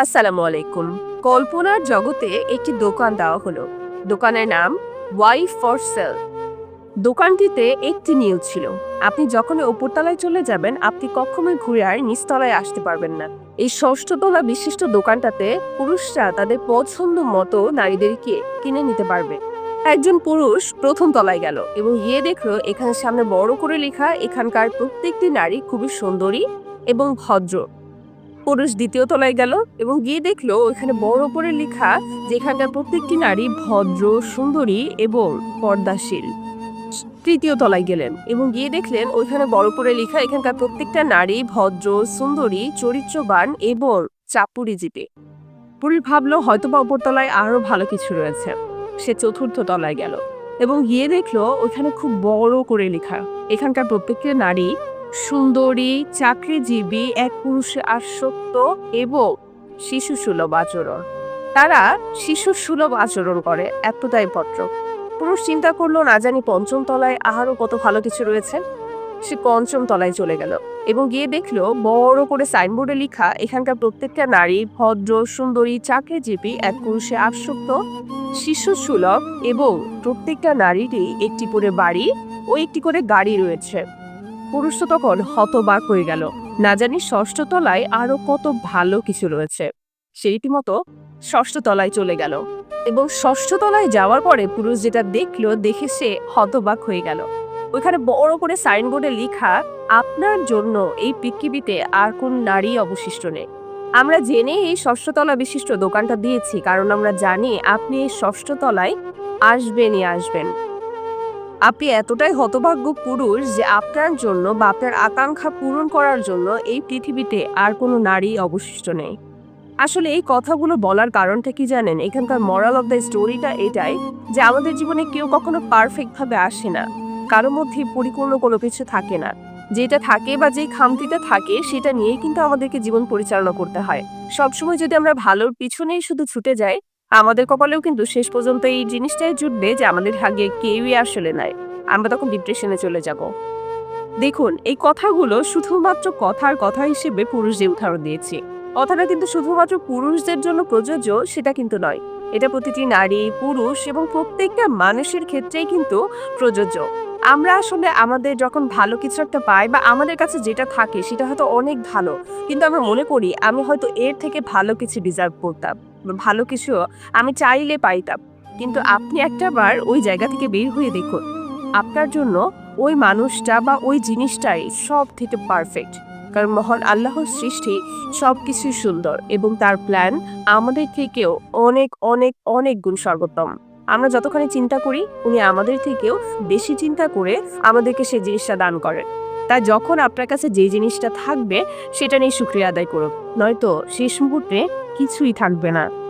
আসসালামু আলাইকুম। কল্পনার জগতে একটি দোকান দেওয়া হলো। দোকানের নাম ওয়াই ফর সেল দোকানটিতে একটি নীল ছিল। আপনি যখন উপরতলায় চলে যাবেন, আপনি কখনোই ঘুরে আর নিচতলায় আসতে পারবেন না। এই ষষ্ঠতলা বিশিষ্ট দোকানটাতে পুরুষরা তাদের পছন্দ মতো নারীদেরকে কিনে নিতে পারবে। একজন পুরুষ প্রথম তলায় গেল এবং গিয়ে দেখল, এখানে সামনে বড় করে লেখা, এখানকার প্রত্যেকটি নারী খুবই সুন্দরী এবং ভদ্র। পুরুষ দ্বিতীয় তলায় গেল এবং গিয়ে দেখল ওখানে বড় করে লেখা যে এখানকার প্রত্যেকটি নারী ভদ্র, সুন্দরী এবং পর্দাশীল তৃতীয় তলায় গেলেন এবং গিয়ে দেখলেন ওইখানে বড় করে লেখা এখানকার প্রত্যেকটা নারী ভদ্র, সুন্দরী, চরিত্রবান এবং চাপুরিজীবী। পুরী ভাবলো হয়তো বা উপরতলায় আরও ভালো কিছু রয়েছে। সে চতুর্থ তলায় গেল এবং গিয়ে দেখল ওইখানে খুব বড় করে লেখা এখানকার প্রত্যেকটা নারী সুন্দরী, চাকরিজীবী এক পুরুষে আসক্ত এবং শিশু সুলভ আচরণ। তারা শিশু সুলভ আচরণ করে, এতটাই পত্র পুরুষ চিন্তা করল, না জানি পঞ্চম তলায় আরও কত ভালো কিছু রয়েছে? সে পঞ্চম তলায় চলে গেল এবং গিয়ে দেখল, বড় করে সাইনবোর্ডে লেখা, এখানকার প্রত্যেকটা নারী ভদ্র, সুন্দরী, চাকরিজীবী এক পুরুষে আসক্ত, শিশু সুলভ এবং প্রত্যেকটা নারীরই একটি করে বাড়ি ও একটি করে গাড়ি রয়েছে। পুরুষ তো তখন হতবাক হয়ে গেল। না জানি ষষ্ঠ তলায় আরও কত ভালো কিছু রয়েছে। সে রীতিমতো ষষ্ঠ তলায় চলে গেল। এবং ষষ্ঠ তলায় যাওয়ার পরে পুরুষ যেটা দেখল, দেখে সে হতবাক হয়ে গেল। ওইখানে বড় করে সাইনবোর্ডে লেখা, আপনার জন্য এই পৃথিবীতে আর কোন নারী অবশিষ্ট নেই। আমরা জেনে এই ষষ্ঠ তলা বিশিষ্ট দোকানটা দিয়েছি, কারণ আমরা জানি আপনি এই ষষ্ঠ তলায় আসবেনই আসবেন। আপনি এতটাই হতভাগ্য পুরুষ যে আপনার জন্য বা আপনার আকাঙ্ক্ষা পূরণ করার জন্য এই পৃথিবীতে আর কোনো নারী অবশিষ্ট নেই। আসলে এই কথাগুলো বলার কারণটা কি জানেন? এখানকার মরাল অফ দ্য স্টোরিটা এটাই যে আমাদের জীবনে কেউ কখনো পারফেক্টভাবে আসে না। কারও মধ্যে পরিপূর্ণ কোনো কিছু থাকে না। যেটা থাকে বা যে খামতিটা থাকে সেটা নিয়েই কিন্তু আমাদেরকে জীবন পরিচালনা করতে হয়। সবসময় যদি আমরা ভালোর পিছনেই শুধু ছুটে যাই আমাদের কপালেও কিন্তু শেষ পর্যন্ত এই জিনিসটাই জুটবে যে আমাদের ভাগ্যে কেউই আসলে নাই। আমরা তখন ডিপ্রেশনে চলে যাব। দেখুন, এই কথাগুলো শুধুমাত্র কথার কথা হিসেবে পুরুষদের উদাহরণ দিয়েছি। কথাটা কিন্তু শুধুমাত্র পুরুষদের জন্য প্রযোজ্য সেটা কিন্তু নয়। এটা প্রতিটি নারী, পুরুষ এবং প্রত্যেকটা মানুষের ক্ষেত্রেই কিন্তু প্রযোজ্য। আমরা আসলে আমাদের যখন ভালো কিছু একটা পাই বা আমাদের কাছে যেটা থাকে সেটা হয়তো অনেক ভালো, কিন্তু আমরা মনে করি আমি হয়তো এর থেকে ভালো কিছু ডিজার্ভ করতাম ভালো কিছু আমি চাইলে পাইতাম। কিন্তু আপনি একটা বার ওই জায়গা থেকে বের হয়ে দেখুন, আপনার জন্য ওই মানুষটা বা ওই জিনিসটাই সব থেকে পারফেক্ট কারণ মহান আল্লাহর সৃষ্টি সব কিছুই সুন্দর এবং তার প্ল্যান আমাদের থেকেও অনেক অনেক অনেক গুণ সর্বোত্তম। আমরা যতখানি চিন্তা করি, উনি আমাদের থেকেও বেশি চিন্তা করে আমাদেরকে সেই জিনিসটা দান করেন। তাই যখন আপনার কাছে যে জিনিসটা থাকবে, সেটা নিয়ে শুক্রিয়া আদায় করুন। নয়তো শেষ মুহূর্তে কিছুই থাকবে না।